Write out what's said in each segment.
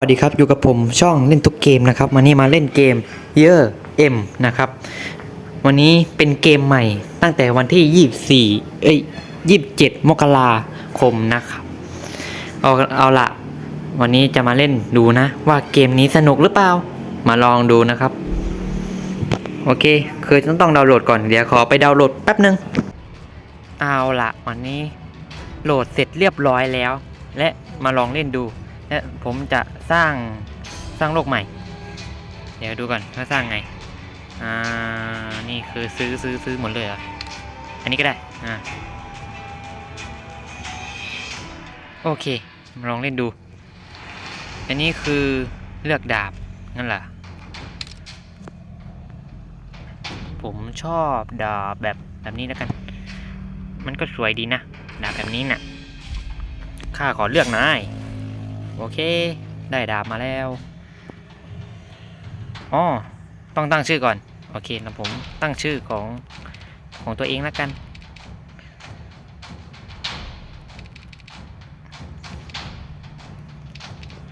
สวัสดีครับ อยู่กับผมช่องเล่นทุกเกมนะครับวันนี้มาเล่นเกมเยอเอ็มนะครับ วันนี้เป็นเกมใหม่ตั้งแต่วันที่ 24 เอ้ย 27 มกราคมนะครับ เอาเอาละวันนี้จะมาเล่นดูนะ ว่าเกมนี้สนุกหรือเปล่า มาลองดูนะครับ โอเค คือต้องต้องดาวน์โหลดก่อนเดี๋ยวขอไปดาวน์โหลดแป๊บหนึ่งเอาละวันนี้โหลดเสร็จเรียบร้อยแล้ว และมาลองเล่นดู และผมจะสร้างสร้างโลกใหม่ เดี๋ยวดูก่อนว่าสร้างไง อ่า นี่คือซื้อซื้อซื้อหมดเลยเหรอ อันนี้ก็ได้ อ่า โอเค ลองเล่นดู อันนี้คือเลือกดาบนั่นแหละผมชอบดาบแบบแบบนี้แล้วกัน มันก็สวยดีนะ ดาบแบบนี้น่ะ ข้าขอเลือกนาย โอเค ได้ดาบมาแล้ว อ๋อ ต้องตั้งชื่อก่อน โอเคแล้วผมตั้งชื่อของของตัวเองแล้วกัน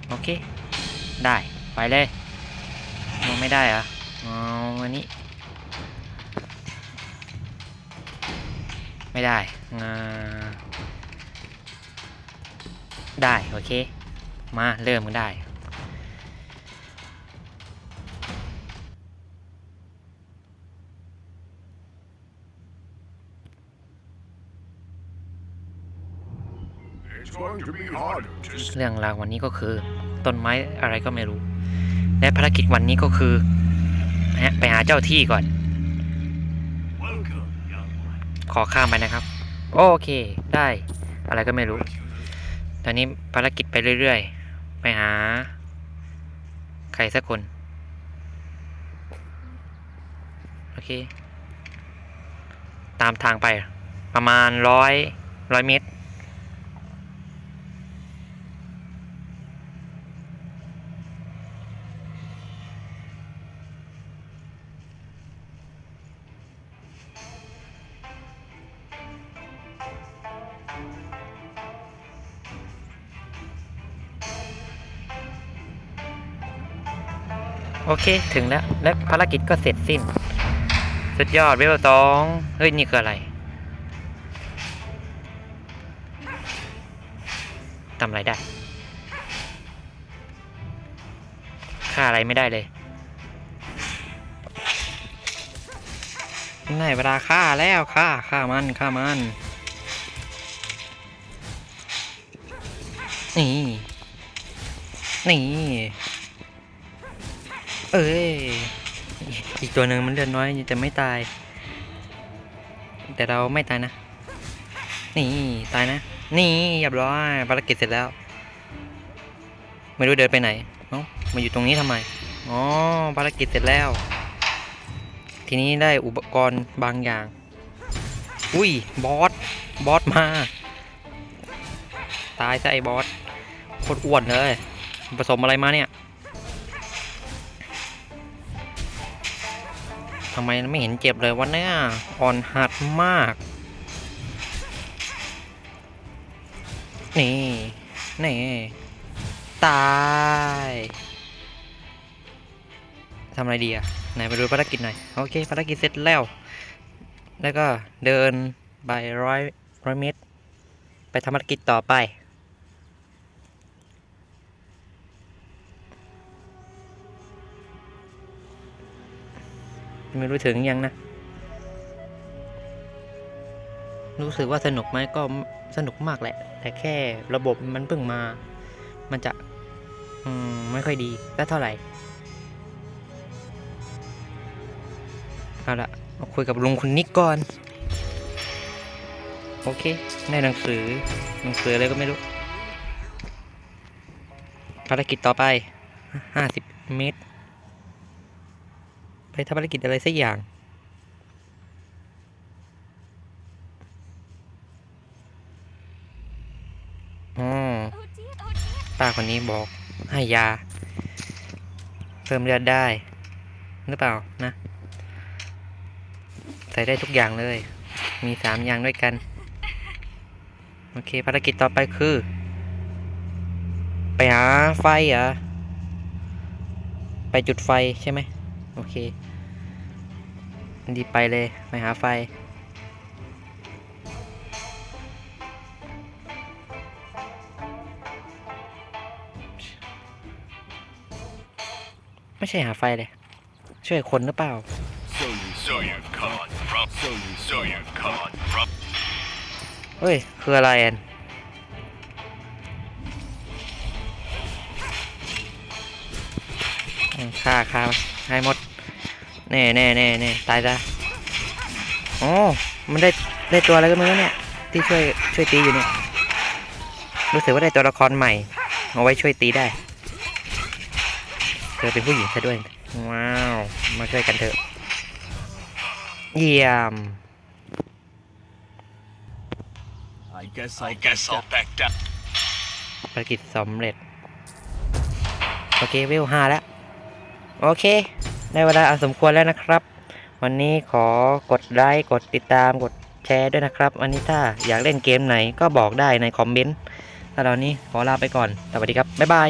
โอเค ได้ ไปเลยมันไม่ได้เหรอะอ๋ออันนี้ ไม่ได้ ได้ โอเค มาเริ่มกันได้ It's going to be hard to เรื่องราววันนี้ก็คือ ต้นไม้อะไรก็ไม่รู้ และภารกิจวันนี้ก็คือฮะไปหาเจ้าที่ก่อน welcome, young one. ขอข้ามไปนะครับ โอเคได้ อะไรก็ไม่รู้ ตอนนี้ภารกิจไปเรื่อย ๆ ไปหา ใครสักคน โอเค ตามทางไปประมาณร้อยร้อยเมตร โอเคถึงแล้ว และภารกิจก็เสร็จสิ้น สุดยอดเวลสองเฮ้ย นี่คืออะไรทำอะไรได้ฆ่าอะไรไม่ได้เลยได้เวลาฆ่าแล้วฆ่าฆ่ามันฆ่ามัน นี่ นี่ เอ้ย อีกตัวหนึ่งมันเลือดน้อยจะไม่ตาย แต่เราไม่ตายนะ นี่ตายนะ นี่เรียบร้อยภารกิจเสร็จแล้ว ไม่รู้เดินไปไหนเอ้ามาอยู่ตรงนี้ทำไม อ๋อภารกิจเสร็จแล้ว ทีนี้ได้อุปกรณ์บางอย่าง อุ้ย บอส บอสมา ตายซะไอ้บอสโคตรอ้วนเลย ผสมอะไรมาเนี่ย ทำไมไม่เห็นเจ็บเลยวะเนี่ยอ่อนหัดมาก นี่ นี่ ตายทำอะไรดีอะไหนไปดูภารกิจหน่อย โอเค ภารกิจเสร็จแล้ว แล้วก็เดินไปร้อยร้อยเมตร ไปทำภารกิจต่อไป ไม่รู้ถึงยังนะ รู้สึกว่าสนุกไหมก็สนุกมากแหละ แต่แค่ระบบมันเพิ่งมา มันจะมไม่ค่อยดีสักเท่าไหร่ เอาละมาคุยกับลุงคุณนิกก่อน โอเคได้หนังสือ หนังสืออะไรก็ไม่รู้ภารกิจต่อไปห้าสิบเมตร ไปทำภารกิจอะไรสักอย่าง อ๋อป้าคนนี้บอกให้ยา เพิ่มเลือดได้ หรือเปล่านะ ใส่ได้ทุกอย่างเลย มีสามอย่างด้วยกัน โอเค ภารกิจต่อไปคือ ไปหาไฟเหรอไปจุดไฟใช่ไหมโอเค ดีไปเลยไปหาไฟ ไม่ใช่หาไฟเลย ช่วยคนหรือเปล่า So so so so เฮ้ย คืออะไรแอนฆ่าฆ่าให้หมด แน่แน่แน่แน่ตายซะโอ้มันได้ได้ตัวอะไรก็ไม่รู้เนี่ย ที่ช่วยช่วยตีอยู่เนี่ย รู้สึกว่าได้ตัวละครใหม่ เอาไว้ช่วยตีได้ เธอเป็นผู้หญิงซะด้วย ว้าว มาช่วยกันเถอะ เยี่ยม I guess I'll I guess I'll back down ภารกิจสำเร็จ โอเคเวลห้าแล้ว โอเค ได้เวลาอันสมควรแล้วนะครับ วันนี้ขอกดไลค์กดติดตามกดแชร์ด้วยนะครับวันนี้ถ้าอยากเล่นเกมไหนก็บอกได้ในคอมเมนต์ถ้าตอนนี้ขอลาไปก่อน สวัสดีครับ บ๊ายบาย